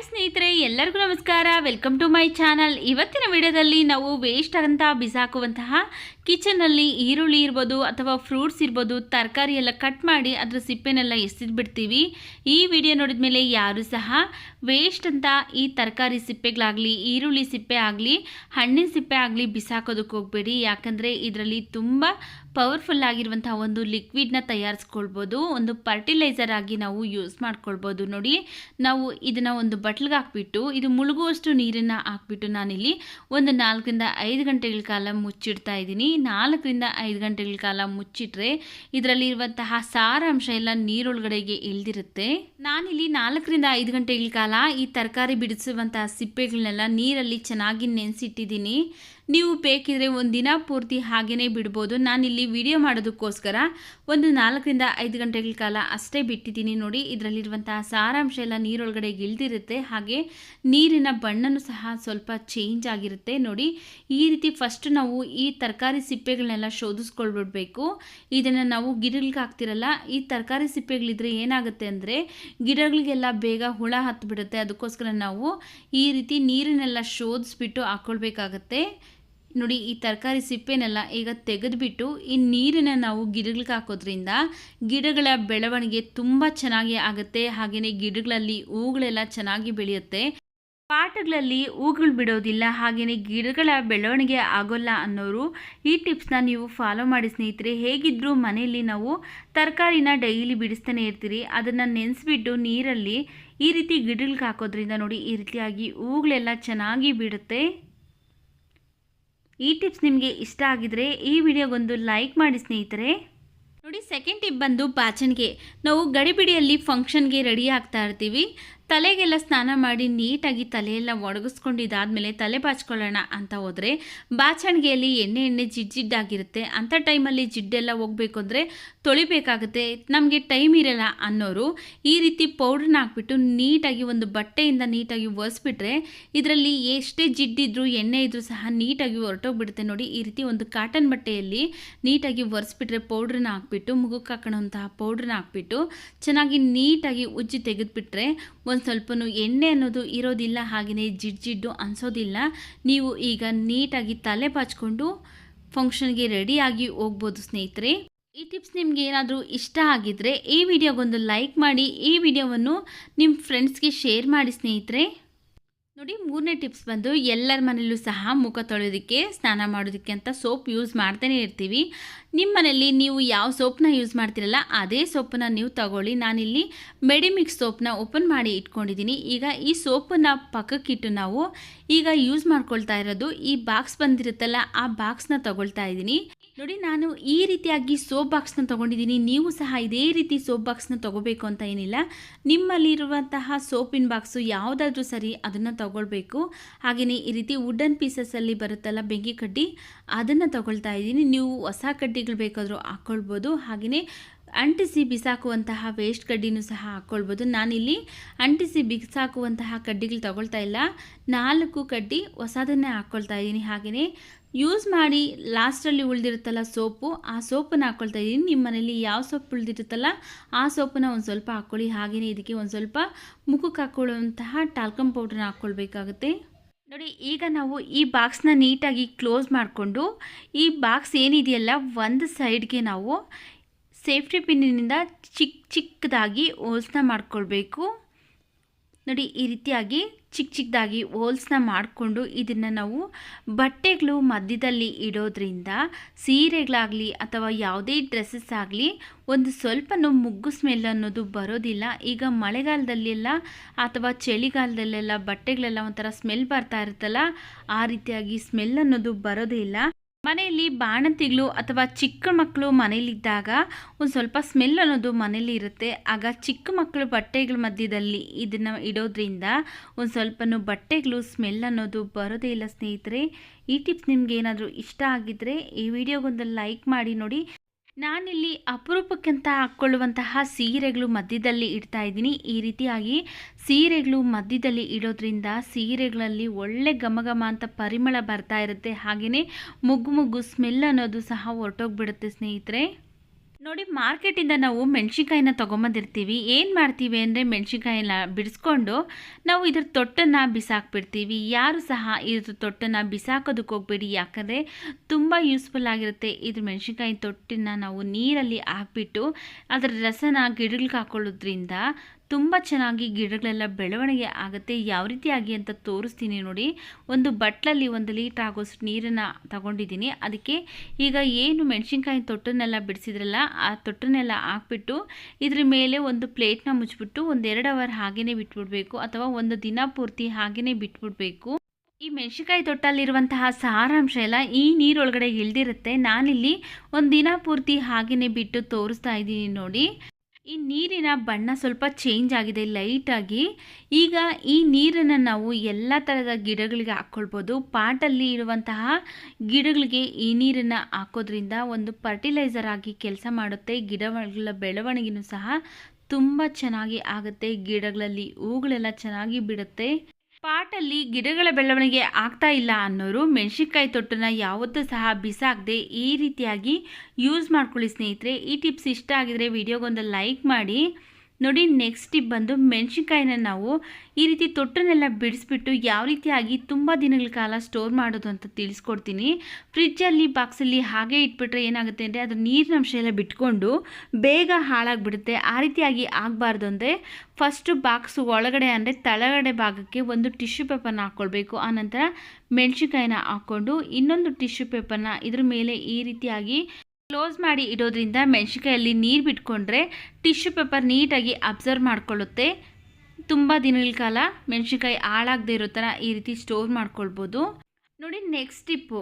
Hi ಸ್ನೇಹಿತರೆ ಎಲ್ಲರಿಗೂ ನಮಸ್ಕಾರ. ವೆಲ್ಕಮ್ ಟು ಮೈ ಚಾನಲ್ ಇವತ್ತಿನ ವಿಡಿಯೋದಲ್ಲಿ ನಾವು ವೇಸ್ಟ್ ಅಂತ ಬಿಸಾಕುವಂತಹ ಕಿಚನಲ್ಲಿ ಈರುಳ್ಳಿ ಇರ್ಬೋದು ಅಥವಾ ಫ್ರೂಟ್ಸ್ ಇರ್ಬೋದು, ತರಕಾರಿ ಎಲ್ಲ ಕಟ್ ಮಾಡಿ ಅದರ ಸಿಪ್ಪೆನೆಲ್ಲ ಎಸೆದು ಬಿಡ್ತೀವಿ ಈ ವಿಡಿಯೋ ನೋಡಿದ ಮೇಲೆ ಯಾರು ಸಹ ವೇಸ್ಟ್ ಅಂತ ಈ ತರಕಾರಿ ಸಿಪ್ಪೆಗಳಾಗಲಿ, ಈರುಳ್ಳಿ ಸಿಪ್ಪೆ ಆಗಲಿ, ಹಣ್ಣಿನ ಸಿಪ್ಪೆ ಆಗಲಿ ಬಿಸಾಕೋದಕ್ಕೆ ಹೋಗಬೇಡಿ. ಯಾಕಂದರೆ ಇದರಲ್ಲಿ ತುಂಬ ಪವರ್ಫುಲ್ ಆಗಿರುವಂಥ ಒಂದು ಲಿಕ್ವಿಡ್ನ ತಯಾರಿಸ್ಕೊಳ್ಬೋದು. ಒಂದು ಫರ್ಟಿಲೈಸರ್ ಆಗಿ ನಾವು ಯೂಸ್ ಮಾಡ್ಕೊಳ್ಬೋದು. ನೋಡಿ, ನಾವು ಇದನ್ನು ಒಂದು ಬಟ್ಲಿಗೆ ಹಾಕ್ಬಿಟ್ಟು, ಇದು ಮುಳುಗುವಷ್ಟು ನೀರನ್ನು ಹಾಕ್ಬಿಟ್ಟು ನಾನಿಲ್ಲಿ ಒಂದು ನಾಲ್ಕರಿಂದ ಐದು ಗಂಟೆಗಳ ಕಾಲ ಮುಚ್ಚಿಡ್ತಾ ಇದ್ದೀನಿ. ನಾಲ್ಕರಿಂದ ಐದು ಗಂಟೆಗಳ ಕಾಲ ಮುಚ್ಚಿಟ್ರೆ ಇದರಲ್ಲಿರುವಂತಹ ಸಾರಾಂಶ ಎಲ್ಲ ನೀರೊಳಗಡೆಗೆ ಇಳ್ದಿರುತ್ತೆ. ನಾನಿಲ್ಲಿ ನಾಲ್ಕರಿಂದ ಐದು ಗಂಟೆಗಳ ಕಾಲ ಈ ತರಕಾರಿ ಬಿಡಿಸುವಂತಹ ಸಿಪ್ಪೆಗಳನ್ನೆಲ್ಲ ನೀರಲ್ಲಿ ಚೆನ್ನಾಗಿ ನೆನೆಸಿಟ್ಟಿದ್ದೀನಿ. ನೀವು ಬೇಕಿದ್ರೆ ಒಂದು ದಿನ ಪೂರ್ತಿ ಹಾಗೇ ಬಿಡ್ಬೋದು. ನಾನಿಲ್ಲಿ ವಿಡಿಯೋ ಮಾಡೋದಕ್ಕೋಸ್ಕರ ಒಂದು ನಾಲ್ಕರಿಂದ ಐದು ಗಂಟೆಗಳ ಕಾಲ ಅಷ್ಟೇ ಬಿಟ್ಟಿದ್ದೀನಿ ನೋಡಿ. ಇದರಲ್ಲಿರುವಂತಹ ಸಾರಾಂಶ ಎಲ್ಲ ನೀರೊಳಗಡೆ ಇಳ್ದಿರುತ್ತೆ. ಹಾಗೆ ನೀರಿನ ಬಣ್ಣನೂ ಸಹ ಸ್ವಲ್ಪ ಚೇಂಜ್ ಆಗಿರುತ್ತೆ ನೋಡಿ. ಈ ರೀತಿ ಫಸ್ಟ್ ನಾವು ಈ ತರಕಾರಿ ಸಿಪ್ಪೆಗಳನ್ನೆಲ್ಲ ಶೋಧಿಸ್ಕೊಳ್ಬಿಡ್ಬೇಕು. ಇದನ್ನು ನಾವು ಗಿಡಗಳಿಗೆ ಹಾಕ್ತಿರಲ್ಲ, ಈ ತರಕಾರಿ ಸಿಪ್ಪೆಗಳಿದ್ರೆ ಏನಾಗುತ್ತೆ ಅಂದರೆ ಗಿಡಗಳಿಗೆಲ್ಲ ಬೇಗ ಹುಳ ಹತ್ತಿಬಿಡುತ್ತೆ ಅದಕ್ಕೋಸ್ಕರ ನಾವು ಈ ರೀತಿ ನೀರನ್ನೆಲ್ಲ ಶೋಧಿಸ್ಬಿಟ್ಟು ಹಾಕ್ಕೊಳ್ಬೇಕಾಗತ್ತೆ ನೋಡಿ, ಈ ತರಕಾರಿ ಸಿಪ್ಪೆನೆಲ್ಲ ಈಗ ತೆಗೆದುಬಿಟ್ಟು ಈ ನೀರನ್ನು ನಾವು ಗಿಡಗಳಿಗೆ ಹಾಕೋದ್ರಿಂದ ಗಿಡಗಳ ಬೆಳವಣಿಗೆ ತುಂಬ ಚೆನ್ನಾಗಿ ಆಗುತ್ತೆ. ಹಾಗೆಯೇ ಗಿಡಗಳಲ್ಲಿ ಹೂಗಳೆಲ್ಲ ಚೆನ್ನಾಗಿ ಬೆಳೆಯುತ್ತೆ. ಪಾಟಗಳಲ್ಲಿ ಹೂಗಳು ಬಿಡೋದಿಲ್ಲ ಹಾಗೆಯೇ ಗಿಡಗಳ ಬೆಳವಣಿಗೆ ಆಗೋಲ್ಲ ಅನ್ನೋರು ಈ ಟಿಪ್ಸ್ನ ನೀವು ಫಾಲೋ ಮಾಡಿ ಸ್ನೇಹಿತರೆ. ಹೇಗಿದ್ದರೂ ಮನೆಯಲ್ಲಿ ನಾವು ತರಕಾರಿನ ಡೈಲಿ ಬಿಡಿಸ್ತಾನೆ ಇರ್ತೀರಿ. ಅದನ್ನು ನೆನೆಸ್ಬಿಟ್ಟು ನೀರಲ್ಲಿ ಈ ರೀತಿ ಗಿಡಗಳಿಗೆ ಹಾಕೋದ್ರಿಂದ ನೋಡಿ, ಈ ರೀತಿಯಾಗಿ ಹೂಗಳೆಲ್ಲ ಚೆನ್ನಾಗಿ ಬಿಡುತ್ತೆ. ಈ ಟಿಪ್ಸ್ ನಿಮಗೆ ಇಷ್ಟ ಆಗಿದ್ರೆ ಈ ವಿಡಿಯೋಗೊಂದು ಲೈಕ್ ಮಾಡಿ ಸ್ನೇಹಿತರೆ. ನೋಡಿ ಸೆಕೆಂಡ್ ಟಿಪ್ ಬಂದು ಪಾಚನ್ಗೆ. ನಾವು ಗಡಿಬಿಡಿಯಲ್ಲಿ ಫಂಕ್ಷನ್ಗೆ ರೆಡಿ ಆಗ್ತಾ ಇರ್ತೀವಿ. ತಲೆಗೆಲ್ಲ ಸ್ನಾನ ಮಾಡಿ ನೀಟಾಗಿ ತಲೆಯೆಲ್ಲ ಒಣಗಿಸ್ಕೊಂಡಿದ್ದಾದಮೇಲೆ ತಲೆ ಬಾಚ್ಕೊಳ್ಳೋಣ ಅಂತ ಹೋದರೆ ಬಾಚಣಿಗೆಯಲ್ಲಿ ಎಣ್ಣೆ ಎಣ್ಣೆ ಜಿಡ್ ಜಿಡ್ಡಾಗಿರುತ್ತೆ ಅಂಥ ಟೈಮಲ್ಲಿ ಜಿಡ್ಡೆಲ್ಲ ಹೋಗಬೇಕು ಅಂದರೆ ತೊಳಿಬೇಕಾಗುತ್ತೆ. ನಮಗೆ ಟೈಮ್ ಇರಲ್ಲ ಅನ್ನೋರು ಈ ರೀತಿ ಪೌಡ್ರನ್ನ ಹಾಕ್ಬಿಟ್ಟು ನೀಟಾಗಿ ಒಂದು ಬಟ್ಟೆಯಿಂದ ನೀಟಾಗಿ ಒರೆಸ್ಬಿಟ್ರೆ ಇದರಲ್ಲಿ ಎಷ್ಟೇ ಜಿಡ್ಡಿದ್ರು ಎಣ್ಣೆ ಇದ್ರೂ ಸಹ ನೀಟಾಗಿ ಹೊರಟೋಗ್ಬಿಡುತ್ತೆ ನೋಡಿ. ಈ ರೀತಿ ಒಂದು ಕಾಟನ್ ಬಟ್ಟೆಯಲ್ಲಿ ನೀಟಾಗಿ ಒರೆಸ್ಬಿಟ್ರೆ ಪೌಡ್ರನ್ನ ಹಾಕ್ಬಿಟ್ಟು, ಮುಖಕ್ಕೆ ಹಾಕೋಣಂತಹ ಪೌಡ್ರನ್ನ ಹಾಕ್ಬಿಟ್ಟು ಚೆನ್ನಾಗಿ ನೀಟಾಗಿ ಉಜ್ಜಿ ತೆಗೆದುಬಿಟ್ರೆ ಒಂದು ಸ್ವಲ್ಪನೂ ಎಣ್ಣೆ ಅನ್ನೋದು ಇರೋದಿಲ್ಲ ಹಾಗೆಯೇ ಜಿಡ್ ಜಿಡ್ಡು ಅನಿಸೋದಿಲ್ಲ. ನೀವು ಈಗ ನೀಟಾಗಿ ತಲೆ ಬಾಚ್ಕೊಂಡು ಫಂಕ್ಷನ್ಗೆ ರೆಡಿಯಾಗಿ ಹೋಗ್ಬೋದು ಸ್ನೇಹಿತರೆ. ಈ ಟಿಪ್ಸ್ ನಿಮಗೆ ಏನಾದರೂ ಇಷ್ಟ ಆಗಿದ್ದರೆ ಈ ವಿಡಿಯೋಗೊಂದು ಲೈಕ್ ಮಾಡಿ, ಈ ವಿಡಿಯೋವನ್ನು ನಿಮ್ಮ ಫ್ರೆಂಡ್ಸ್ಗೆ ಶೇರ್ ಮಾಡಿ ಸ್ನೇಹಿತರೆ. ನೋಡಿ, ಮೂರನೇ ಟಿಪ್ಸ್ ಬಂದು ಎಲ್ಲರ ಮನೆಯಲ್ಲೂ ಸಹ ಮುಖ ತೊಳೆಯೋದಕ್ಕೆ, ಸ್ನಾನ ಮಾಡೋದಕ್ಕೆ ಅಂತ ಸೋಪ್ ಯೂಸ್ ಮಾಡ್ತಾನೆ ಇರ್ತೀವಿ. ನಿಮ್ಮ ಮನೆಯಲ್ಲಿ ನೀವು ಯಾವ ಸೋಪ್ನ ಯೂಸ್ ಮಾಡ್ತಿರಲ್ಲ, ಅದೇ ಸೋಪನ್ನು ನೀವು ತಗೊಳ್ಳಿ. ನಾನಿಲ್ಲಿ ಮೆಡಿಮಿಕ್ಸ್ ಸೋಪ್ನ ಓಪನ್ ಮಾಡಿ ಇಟ್ಕೊಂಡಿದ್ದೀನಿ. ಈಗ ಈ ಸೋಪನ್ನ ಪಕ್ಕಕ್ಕಿಟ್ಟು ನಾವು ಈಗ ಯೂಸ್ ಮಾಡ್ಕೊಳ್ತಾ ಇರೋದು ಈ ಬಾಕ್ಸ್ ಬಂದಿರುತ್ತಲ್ಲ, ಆ ಬಾಕ್ಸ್ನ ತಗೊಳ್ತಾ ಇದ್ದೀನಿ. ನೋಡಿ, ನಾನು ಈ ರೀತಿಯಾಗಿ ಸೋಪ್ ಬಾಕ್ಸ್ನ ತೊಗೊಂಡಿದ್ದೀನಿ. ನೀವು ಸಹ ಇದೇ ರೀತಿ ಸೋಪ್ ಬಾಕ್ಸ್ನ ತೊಗೋಬೇಕು ಅಂತ ಏನಿಲ್ಲ. ನಿಮ್ಮಲ್ಲಿರುವಂತಹ ಸೋಪಿನ ಬಾಕ್ಸು ಯಾವುದಾದ್ರೂ ಸರಿ ಅದನ್ನು ತೊಗೊಳ್ಬೇಕು. ಹಾಗೆಯೇ ಈ ರೀತಿ ವುಡನ್ ಪೀಸಸ್ಸಲ್ಲಿ ಬರುತ್ತಲ್ಲ ಬೆಂಕಿ ಕಡ್ಡಿ, ಅದನ್ನು ತೊಗೊಳ್ತಾ ಇದ್ದೀನಿ. ನೀವು ಹೊಸ ಕಡ್ಡಿಗಳು ಬೇಕಾದರೂ ಹಾಕ್ಕೊಳ್ಬೋದು ಹಾಗೆಯೇ ಅಂಟಿಸಿ ಬಿಸಾಕುವಂತಹ ವೇಸ್ಟ್ ಕಡ್ಡಿನೂ ಸಹ ಹಾಕ್ಕೊಳ್ಬೋದು. ನಾನಿಲ್ಲಿ ಅಂಟಿಸಿ ಬಿಸಾಕುವಂತಹ ಕಡ್ಡಿಗಳು ತಗೊಳ್ತಾ ಇಲ್ಲ. ನಾಲ್ಕು ಕಡ್ಡಿ ಹೊಸದನ್ನೇ ಹಾಕ್ಕೊಳ್ತಾ ಇದ್ದೀನಿ. ಹಾಗೆಯೇ ಯೂಸ್ ಮಾಡಿ ಲಾಸ್ಟಲ್ಲಿ ಉಳಿದಿರುತ್ತಲ್ಲ ಸೋಪು, ಆ ಸೋಪನ್ನು ಹಾಕ್ಕೊಳ್ತಾ ಇದ್ದೀನಿ. ನಿಮ್ಮ ಮನೇಲಿ ಯಾವ ಸೋಪ್ ಉಳಿದಿರುತ್ತಲ್ಲ ಆ ಸೋಪನ್ನು ಒಂದು ಸ್ವಲ್ಪ ಹಾಕ್ಕೊಳ್ಳಿ. ಹಾಗೆಯೇ ಇದಕ್ಕೆ ಒಂದು ಸ್ವಲ್ಪ ಮುಖಕ್ಕೆ ಹಾಕ್ಕೊಳ್ಳುವಂತಹ ಟಾಲ್ಕಮ್ ಪೌಡ್ರನ್ನ ಹಾಕ್ಕೊಳ್ಬೇಕಾಗುತ್ತೆ. ನೋಡಿ, ಈಗ ನಾವು ಈ ಬಾಕ್ಸ್ನ ನೀಟಾಗಿ ಕ್ಲೋಸ್ ಮಾಡಿಕೊಂಡು ಈ ಬಾಕ್ಸ್ ಏನಿದೆಯಲ್ಲ, ಒಂದು ಸೈಡ್ಗೆ ನಾವು ಸೇಫ್ಟಿ ಪಿನ್ನಿನಿಂದ ಚಿಕ್ಕ ಚಿಕ್ಕದಾಗಿ ಹೋಲ್ಸ್ನ ಮಾಡ್ಕೊಳ್ಬೇಕು. ನೋಡಿ, ಈ ರೀತಿಯಾಗಿ ಚಿಕ್ಕ ಚಿಕ್ಕದಾಗಿ ಹೋಲ್ಸ್ನ ಮಾಡಿಕೊಂಡು ಇದನ್ನು ನಾವು ಬಟ್ಟೆಗಳು ಮಧ್ಯದಲ್ಲಿ ಇಡೋದ್ರಿಂದ, ಸೀರೆಗಳಾಗಲಿ ಅಥವಾ ಯಾವುದೇ ಡ್ರೆಸ್ಸಸ್ ಆಗಲಿ ಒಂದು ಸ್ವಲ್ಪನೂ ಮುಗ್ಗು ಸ್ಮೆಲ್ ಅನ್ನೋದು ಬರೋದಿಲ್ಲ. ಈಗ ಮಳೆಗಾಲದಲ್ಲೆಲ್ಲ ಅಥವಾ ಚಳಿಗಾಲದಲ್ಲೆಲ್ಲ ಬಟ್ಟೆಗಳೆಲ್ಲ ಒಂಥರ ಸ್ಮೆಲ್ ಬರ್ತಾ ಇರುತ್ತಲ್ಲ, ಆ ರೀತಿಯಾಗಿ ಸ್ಮೆಲ್ ಅನ್ನೋದು ಬರೋದೇ ಇಲ್ಲ. ಮನೆಯಲ್ಲಿ ಬಾಣಂತಿಗಳು ಅಥವಾ ಚಿಕ್ಕ ಮಕ್ಕಳು ಮನೇಲಿದ್ದಾಗ ಒಂದು ಸ್ವಲ್ಪ ಸ್ಮೆಲ್ ಅನ್ನೋದು ಮನೇಲಿ ಇರುತ್ತೆ. ಆಗ ಚಿಕ್ಕ ಮಕ್ಕಳು ಬಟ್ಟೆಗಳ ಮಧ್ಯದಲ್ಲಿ ಇದನ್ನು ಇಡೋದ್ರಿಂದ ಒಂದು ಸ್ವಲ್ಪನೂ ಬಟ್ಟೆಗಳು ಸ್ಮೆಲ್ ಅನ್ನೋದು ಬರೋದೇ ಇಲ್ಲ ಸ್ನೇಹಿತರೆ. ಈ ಟಿಪ್ಸ್ ನಿಮ್ಗೆ ಏನಾದರೂ ಇಷ್ಟ ಆಗಿದ್ದರೆ ಈ ವಿಡಿಯೋಗೊಂದು ಲೈಕ್ ಮಾಡಿ ನೋಡಿ. ನಾನಿಲ್ಲಿ ಅಪರೂಪಕ್ಕಂತ ಹಾಕ್ಕೊಳ್ಳುವಂತಹ ಸೀರೆಗಳು ಮಧ್ಯದಲ್ಲಿ ಇಡ್ತಾ ಇದ್ದೀನಿ. ಈ ರೀತಿಯಾಗಿ ಸೀರೆಗಳು ಮಧ್ಯದಲ್ಲಿ ಇಡೋದ್ರಿಂದ ಸೀರೆಗಳಲ್ಲಿ ಒಳ್ಳೆ ಘಮ ಅಂತ ಪರಿಮಳ ಬರ್ತಾ ಇರುತ್ತೆ. ಹಾಗೆಯೇ ಮುಗ್ಗು ಮುಗ್ಗು ಸ್ಮೆಲ್ ಅನ್ನೋದು ಸಹ ಹೊರಟೋಗ್ಬಿಡುತ್ತೆ ಸ್ನೇಹಿತರೆ. ನೋಡಿ, ಮಾರ್ಕೆಟಿಂದ ನಾವು ಮೆಣಸಿನ್ಕಾಯಿನ ತೊಗೊಂಬಂದಿರ್ತೀವಿ. ಏನು ಮಾಡ್ತೀವಿ ಅಂದರೆ ಮೆಣಸಿನ್ಕಾಯಿನ ಬಿಡಿಸ್ಕೊಂಡು ನಾವು ಇದ್ರ ತೊಟ್ಟನ್ನು ಬಿಸಾಕ್ಬಿಡ್ತೀವಿ. ಯಾರು ಸಹ ಇದ್ರ ತೊಟ್ಟನ್ನು ಬಿಸಾಕೋದಕ್ಕೆ ಹೋಗ್ಬೇಡಿ. ಯಾಕಂದರೆ ತುಂಬ ಯೂಸ್ಫುಲ್ ಆಗಿರುತ್ತೆ ಇದ್ರ ಮೆಣಸಿನ್ಕಾಯಿ ತೊಟ್ಟನ್ನು ನಾವು ನೀರಲ್ಲಿ ಹಾಕ್ಬಿಟ್ಟು ಅದರ ರಸನ ಗಿಡಗಳಿಗೆ ಹಾಕೊಳ್ಳೋದ್ರಿಂದ ತುಂಬ ಚೆನ್ನಾಗಿ ಗಿಡಗಳೆಲ್ಲ ಬೆಳವಣಿಗೆ ಆಗುತ್ತೆ. ಯಾವ ರೀತಿಯಾಗಿ ಅಂತ ತೋರಿಸ್ತೀನಿ ನೋಡಿ. ಒಂದು ಬಟ್ಲಲ್ಲಿ ಒಂದು ಲೀಟ್ರ್ ಆಗೋಷ್ಟು ನೀರನ್ನು ತಗೊಂಡಿದ್ದೀನಿ. ಅದಕ್ಕೆ ಈಗ ಏನು ಮೆಣಸಿನ್ಕಾಯಿ ತೊಟ್ಟನ್ನೆಲ್ಲ ಬಿಡಿಸಿದ್ರಲ್ಲ, ಆ ತೊಟ್ಟನ್ನೆಲ್ಲ ಹಾಕ್ಬಿಟ್ಟು ಇದ್ರ ಮೇಲೆ ಒಂದು ಪ್ಲೇಟ್ನ ಮುಚ್ಚಿಬಿಟ್ಟು ಒಂದೆರಡು ಅವರ್ ಹಾಗೆಯೇ ಬಿಟ್ಬಿಡ್ಬೇಕು. ಅಥವಾ ಒಂದು ದಿನ ಪೂರ್ತಿ ಹಾಗೆಯೇ ಬಿಟ್ಬಿಡ್ಬೇಕು. ಈ ಮೆಣಸಿನ್ಕಾಯಿ ತೊಟ್ಟಲ್ಲಿರುವಂತಹ ಸಾರಾಂಶ ಎಲ್ಲ ಈ ನೀರೊಳಗಡೆ ಇಳ್ದಿರುತ್ತೆ ನಾನಿಲ್ಲಿ ಒಂದು ದಿನ ಪೂರ್ತಿ ಹಾಗೆಯೇ ಬಿಟ್ಟು ತೋರಿಸ್ತಾ ಇದ್ದೀನಿ ನೋಡಿ. ಈ ನೀರಿನ ಬಣ್ಣ ಸ್ವಲ್ಪ ಚೇಂಜ್ ಆಗಿದೆ ಲೈಟಾಗಿ ಈಗ ಈ ನೀರನ್ನು ನಾವು ಎಲ್ಲ ಥರದ ಗಿಡಗಳಿಗೆ ಹಾಕ್ಕೊಳ್ಬೋದು ಪಾಟಲ್ಲಿ ಇರುವಂತಹ ಗಿಡಗಳಿಗೆ ಈ ನೀರನ್ನು ಹಾಕೋದ್ರಿಂದ ಒಂದು ಫರ್ಟಿಲೈಸರ್ ಆಗಿ ಕೆಲಸ ಮಾಡುತ್ತೆ. ಗಿಡಗಳ ಬೆಳವಣಿಗೆನೂ ಸಹ ತುಂಬ ಚೆನ್ನಾಗಿ ಆಗುತ್ತೆ. ಗಿಡಗಳಲ್ಲಿ ಹೂಗಳೆಲ್ಲ ಚೆನ್ನಾಗಿ ಬಿಡುತ್ತೆ. ಪಾಟಲ್ಲಿ ಗಿಡಗಳ ಬೆಳವಣಿಗೆ ಆಗ್ತಾ ಇಲ್ಲ ಅನ್ನೋರು ಮೆಣಸಿನ್ಕಾಯಿ ತೊಟ್ಟನ್ನು ಯಾವತ್ತೂ ಸಹ ಬಿಸಾಕದೆ ಈ ರೀತಿಯಾಗಿ ಯೂಸ್ ಮಾಡ್ಕೊಳ್ಳಿ ಸ್ನೇಹಿತರೆ. ಈ ಟಿಪ್ಸ್ ಇಷ್ಟ ಆಗಿದ್ರೆ ವಿಡಿಯೋಗೊಂದು ಲೈಕ್ ಮಾಡಿ. ನೋಡಿ ನೆಕ್ಸ್ಟ್ ಟಿಪ್ ಬಂದು ಮೆಣಸಿನ್ಕಾಯಿನ ನಾವು ಈ ರೀತಿ ತೊಟ್ಟನ್ನೆಲ್ಲ ಬಿಡಿಸ್ಬಿಟ್ಟು ಯಾವ ರೀತಿಯಾಗಿ ತುಂಬ ದಿನಗಳ ಕಾಲ ಸ್ಟೋರ್ ಮಾಡೋದು ಅಂತ ತಿಳಿಸ್ಕೊಡ್ತೀನಿ. ಫ್ರಿಜ್ಜಲ್ಲಿ ಬಾಕ್ಸಲ್ಲಿ ಹಾಗೆ ಇಟ್ಬಿಟ್ರೆ ಏನಾಗುತ್ತೆ ಅಂದರೆ ಅದು ನೀರಿನಂಶ ಎಲ್ಲ ಬಿಟ್ಕೊಂಡು ಬೇಗ ಹಾಳಾಗಿಬಿಡುತ್ತೆ. ಆ ರೀತಿಯಾಗಿ ಆಗಬಾರ್ದು ಅಂದರೆ ಫಸ್ಟು ಬಾಕ್ಸ್ ಒಳಗಡೆ ಅಂದರೆ ತಳಗಡೆ ಭಾಗಕ್ಕೆ ಒಂದು ಟಿಶ್ಯೂ ಪೇಪರ್ನ ಹಾಕ್ಕೊಳ್ಬೇಕು ಆನಂತರ ಮೆಣಸಿನ್ಕಾಯಿನ ಹಾಕ್ಕೊಂಡು ಇನ್ನೊಂದು ಟಿಶ್ಯೂ ಪೇಪರ್ನ ಇದ್ರ ಮೇಲೆ ಈ ರೀತಿಯಾಗಿ ಕ್ಲೋಸ್ ಮಾಡಿ ಇಡೋದ್ರಿಂದ ಮೆಣಸಿನ್ಕಾಯಲ್ಲಿ ನೀರು ಬಿಟ್ಕೊಂಡ್ರೆ ಟಿಶ್ಯೂ ಪೇಪರ್ ನೀಟಾಗಿ ಅಬ್ಸರ್ವ್ ಮಾಡ್ಕೊಳ್ಳುತ್ತೆ. ತುಂಬ ದಿನಗಳ ಕಾಲ ಮೆಣಸಿನ್ಕಾಯಿ ಹಾಳಾಗದೇ ಇರೋ ಥರ ಈ ರೀತಿ ಸ್ಟೋರ್ ಮಾಡ್ಕೊಳ್ಬೋದು. ನೋಡಿ ನೆಕ್ಸ್ಟ್ ಟಿಪ್ಪು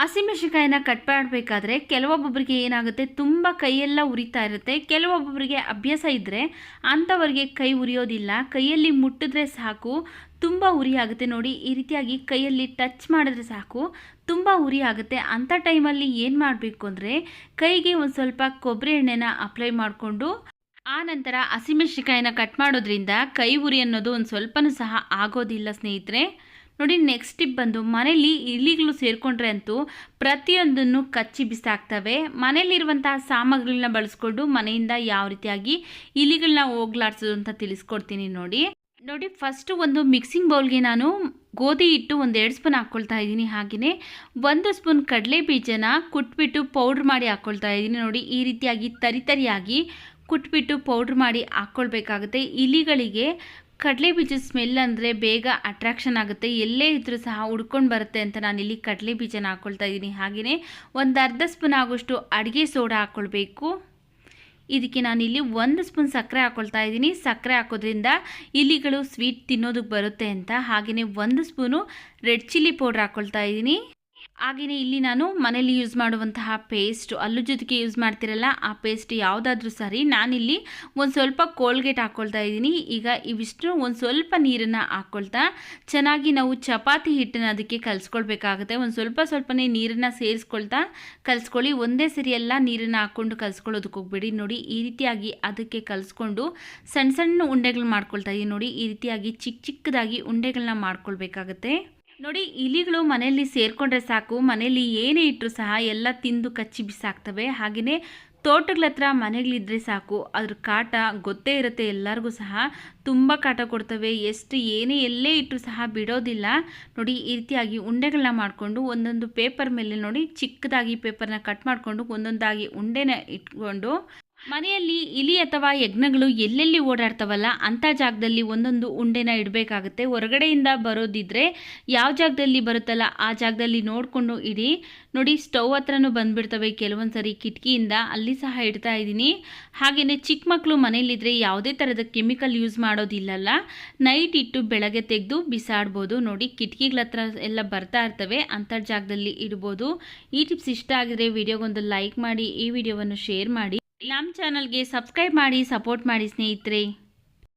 ಹಸಿಮೆಣಸಿನ್ಕಾಯಿನ ಕಟ್ ಮಾಡಬೇಕಾದ್ರೆ ಕೆಲವೊಬ್ಬೊಬ್ಬರಿಗೆ ಏನಾಗುತ್ತೆ, ತುಂಬ ಕೈಯೆಲ್ಲ ಉರಿತಾ ಇರುತ್ತೆ. ಕೆಲವೊಬ್ಬೊಬ್ಬರಿಗೆ ಅಭ್ಯಾಸ ಇದ್ದರೆ ಅಂಥವ್ರಿಗೆ ಕೈ ಉರಿಯೋದಿಲ್ಲ. ಕೈಯಲ್ಲಿ ಮುಟ್ಟಿದ್ರೆ ಸಾಕು, ತುಂಬ ಉರಿ ಆಗುತ್ತೆ ನೋಡಿ. ಈ ರೀತಿಯಾಗಿ ಕೈಯಲ್ಲಿ ಟಚ್ ಮಾಡಿದ್ರೆ ಸಾಕು, ತುಂಬ ಉರಿ ಆಗುತ್ತೆ. ಅಂಥ ಟೈಮಲ್ಲಿ ಏನು ಮಾಡಬೇಕು ಅಂದರೆ, ಕೈಗೆ ಒಂದು ಸ್ವಲ್ಪ ಕೊಬ್ಬರಿ ಎಣ್ಣೆನ ಅಪ್ಲೈ ಮಾಡಿಕೊಂಡು, ಆ ನಂತರ ಹಸಿಮೆಣಸಿನಕಾಯಿನ ಕಟ್ ಮಾಡೋದ್ರಿಂದ ಕೈ ಉರಿ ಅನ್ನೋದು ಒಂದು ಸ್ವಲ್ಪನೂ ಸಹ ಆಗೋದಿಲ್ಲ ಸ್ನೇಹಿತರೆ. ನೋಡಿ ನೆಕ್ಸ್ಟ್ ಟಿಪ್ ಬಂದು, ಮನೇಲಿ ಇಲಿಗಳು ಸೇರಿಕೊಂಡ್ರೆ ಅಂತೂ ಪ್ರತಿಯೊಂದನ್ನು ಕಚ್ಚಿ ಬಿಸಾಕ್ತವೆ. ಮನೇಲಿರುವಂತಹ ಸಾಮಗ್ರಿಗಳನ್ನ ಬಳಸ್ಕೊಂಡು ಮನೆಯಿಂದ ಯಾವ ರೀತಿಯಾಗಿ ಇಲಿಗಳನ್ನ ಹೋಗ್ಲಾಡ್ಸೋದು ಅಂತ ತಿಳಿಸ್ಕೊಡ್ತೀನಿ ನೋಡಿ. ನೋಡಿ ಫಸ್ಟು ಒಂದು ಮಿಕ್ಸಿಂಗ್ ಬೌಲ್ಗೆ ನಾನು ಗೋಧಿ ಹಿಟ್ಟು ಎರಡು ಸ್ಪೂನ್ ಹಾಕ್ಕೊಳ್ತಾ ಇದ್ದೀನಿ. ಹಾಗೆಯೇ ಒಂದು ಸ್ಪೂನ್ ಕಡಲೆ ಬೀಜನ ಕುಟ್ಬಿಟ್ಟು ಪೌಡ್ರ್ ಮಾಡಿ ಹಾಕ್ಕೊಳ್ತಾ ಇದ್ದೀನಿ. ನೋಡಿ, ಈ ರೀತಿಯಾಗಿ ತರಿತರಿಯಾಗಿ ಕುಟ್ಬಿಟ್ಟು ಪೌಡ್ರ್ ಮಾಡಿ ಹಾಕ್ಕೊಳ್ಬೇಕಾಗುತ್ತೆ. ಇಲಿಗಳಿಗೆ ಕಡಲೆ ಬೀಜದ ಸ್ಮೆಲ್ ಅಂದರೆ ಬೇಗ ಅಟ್ರಾಕ್ಷನ್ ಆಗುತ್ತೆ. ಎಲ್ಲೇ ಇದ್ದರೂ ಸಹ ಉಡ್ಕೊಂಡು ಬರುತ್ತೆ ಅಂತ ನಾನು ಇಲ್ಲಿ ಕಡಲೆ ಬೀಜನ ಹಾಕ್ಕೊಳ್ತಾ ಇದ್ದೀನಿ ಹಾಗೆಯೇ ಒಂದು ಅರ್ಧ ಸ್ಪೂನ್ ಆಗೋಷ್ಟು ಅಡುಗೆ ಸೋಡಾ ಹಾಕ್ಕೊಳ್ಬೇಕು ಇದಕ್ಕೆ ನಾನಿಲ್ಲಿ ಒಂದು ಸ್ಪೂನ್ ಸಕ್ಕರೆ ಹಾಕ್ಕೊಳ್ತಾ ಇದ್ದೀನಿ ಸಕ್ಕರೆ ಹಾಕೋದ್ರಿಂದ ಇಲಿಗಳು ಸ್ವೀಟ್ ತಿನ್ನೋದಕ್ಕೆ ಬರುತ್ತೆ ಅಂತ. ಹಾಗೆಯೇ ಒಂದು ಸ್ಪೂನು ರೆಡ್ ಚಿಲ್ಲಿ ಪೌಡ್ರ್ ಹಾಕ್ಕೊಳ್ತಾ ಇದ್ದೀನಿ ಹಾಗೆಯೇ ಇಲ್ಲಿ ನಾನು ಮನೇಲಿ ಯೂಸ್ ಮಾಡುವಂತಹ ಪೇಸ್ಟ್ ಅಲ್ಲೂ ಜೊತೆಗೆ ಯೂಸ್ ಮಾಡ್ತಿರಲ್ಲ, ಆ ಪೇಸ್ಟ್ ಯಾವುದಾದ್ರೂ ಸರಿ ನಾನಿಲ್ಲಿ ಒಂದು ಸ್ವಲ್ಪ ಕೋಲ್ಗೇಟ್ ಹಾಕ್ಕೊಳ್ತಾ ಇದ್ದೀನಿ. ಈಗ ಇವಿಷ್ಟು ಒಂದು ಸ್ವಲ್ಪ ನೀರನ್ನು ಹಾಕ್ಕೊಳ್ತಾ ಚೆನ್ನಾಗಿ ನಾವು ಚಪಾತಿ ಹಿಟ್ಟನ್ನು ಅದಕ್ಕೆ ಕಲಿಸ್ಕೊಳ್ಬೇಕಾಗುತ್ತೆ. ಒಂದು ಸ್ವಲ್ಪ ಸ್ವಲ್ಪನೇ ನೀರನ್ನು ಸೇರಿಸ್ಕೊಳ್ತಾ ಕಲಿಸ್ಕೊಳ್ಳಿ. ಒಂದೇ ಸರಿ ಎಲ್ಲ ನೀರನ್ನು ಹಾಕ್ಕೊಂಡು ಕಲಿಸ್ಕೊಳ್ಳೋದಕ್ಕೆ ಹೋಗ್ಬೇಡಿ. ನೋಡಿ, ಈ ರೀತಿಯಾಗಿ ಅದಕ್ಕೆ ಕಲಿಸ್ಕೊಂಡು ಸಣ್ಣ ಸಣ್ಣ ಉಂಡೆಗಳು ಮಾಡ್ಕೊಳ್ತಾ ಇದ್ದೀನಿ ನೋಡಿ, ಈ ರೀತಿಯಾಗಿ ಚಿಕ್ಕ ಚಿಕ್ಕದಾಗಿ ಉಂಡೆಗಳನ್ನ ಮಾಡ್ಕೊಳ್ಬೇಕಾಗತ್ತೆ. ನೋಡಿ, ಇಲಿಗಳು ಮನೆಯಲ್ಲಿ ಸೇರಿಕೊಂಡ್ರೆ ಸಾಕು. ಮನೆಯಲ್ಲಿ ಏನೇ ಇಟ್ಟರು ಸಹ ಎಲ್ಲ ತಿಂದು ಕಚ್ಚಿ ಬಿಸಾಕ್ತವೆ. ಹಾಗೆಯೇ ತೋಟಗಳ ಹತ್ರ ಮನೆಗಳಿದ್ರೆ ಸಾಕು. ಅದ್ರ ಕಾಟ ಗೊತ್ತೇ ಇರುತ್ತೆ ಎಲ್ಲರಿಗೂ ಸಹ. ತುಂಬ ಕಾಟ ಕೊಡ್ತವೆ. ಎಷ್ಟು ಏನೇ ಎಲ್ಲೇ ಇಟ್ಟರು ಸಹ ಬಿಡೋದಿಲ್ಲ. ನೋಡಿ, ಈ ರೀತಿಯಾಗಿ ಉಂಡೆಗಳನ್ನ ಮಾಡಿಕೊಂಡು ಒಂದೊಂದು ಪೇಪರ್ ಮೇಲೆ ನೋಡಿ ಚಿಕ್ಕದಾಗಿ ಪೇಪರ್ನ ಕಟ್ ಮಾಡಿಕೊಂಡು ಒಂದೊಂದಾಗಿ ಉಂಡೆನ ಇಟ್ಕೊಂಡು ಮನೆಯಲ್ಲಿ ಇಲಿ ಅಥವಾ ಯಜ್ಞಗಳು ಎಲ್ಲೆಲ್ಲಿ ಓಡಾಡ್ತವಲ್ಲ ಅಂಥ ಜಾಗದಲ್ಲಿ ಒಂದೊಂದು ಉಂಡೆನ ಇಡಬೇಕಾಗುತ್ತೆ. ಹೊರಗಡೆಯಿಂದ ಬರೋದಿದ್ರೆ ಯಾವ ಜಾಗದಲ್ಲಿ ಬರುತ್ತಲ್ಲ ಆ ಜಾಗದಲ್ಲಿ ನೋಡಿಕೊಂಡು ಇಡಿ. ನೋಡಿ, ಸ್ಟವ್ ಹತ್ರನೂ ಬಂದುಬಿಡ್ತವೆ ಕೆಲವೊಂದು ಸರಿ ಕಿಟಕಿಯಿಂದ. ಅಲ್ಲಿ ಸಹ ಇಡ್ತಾ ಇದ್ದೀನಿ. ಹಾಗೆಯೇ ಚಿಕ್ಕ ಮಕ್ಕಳು ಮನೇಲಿದ್ದರೆ ಯಾವುದೇ ಥರದ ಕೆಮಿಕಲ್ ಯೂಸ್ ಮಾಡೋದಿಲ್ಲಲ್ಲ. ನೈಟ್ ಇಟ್ಟು ಬೆಳಗ್ಗೆ ತೆಗೆದು ಬಿಸಾಡ್ಬೋದು. ನೋಡಿ, ಕಿಟಕಿಗಳ ಹತ್ರ ಎಲ್ಲ ಬರ್ತಾ ಇರ್ತವೆ ಅಂಥ ಜಾಗದಲ್ಲಿ ಇಡ್ಬೋದು. ಈ ಟಿಪ್ಸ್ ಇಷ್ಟ ಆಗಿದ್ರೆ ವಿಡಿಯೋಗೊಂದು ಲೈಕ್ ಮಾಡಿ, ಈ ವಿಡಿಯೋವನ್ನು ಶೇರ್ ಮಾಡಿ. ನಮ್ಮ ಚಾನಲ್ಗೆ ಸಬ್ಸ್ಕ್ರೈಬ್ ಮಾಡಿ ಸಪೋರ್ಟ್ ಮಾಡಿ ಸ್ನೇಹಿತರೆ.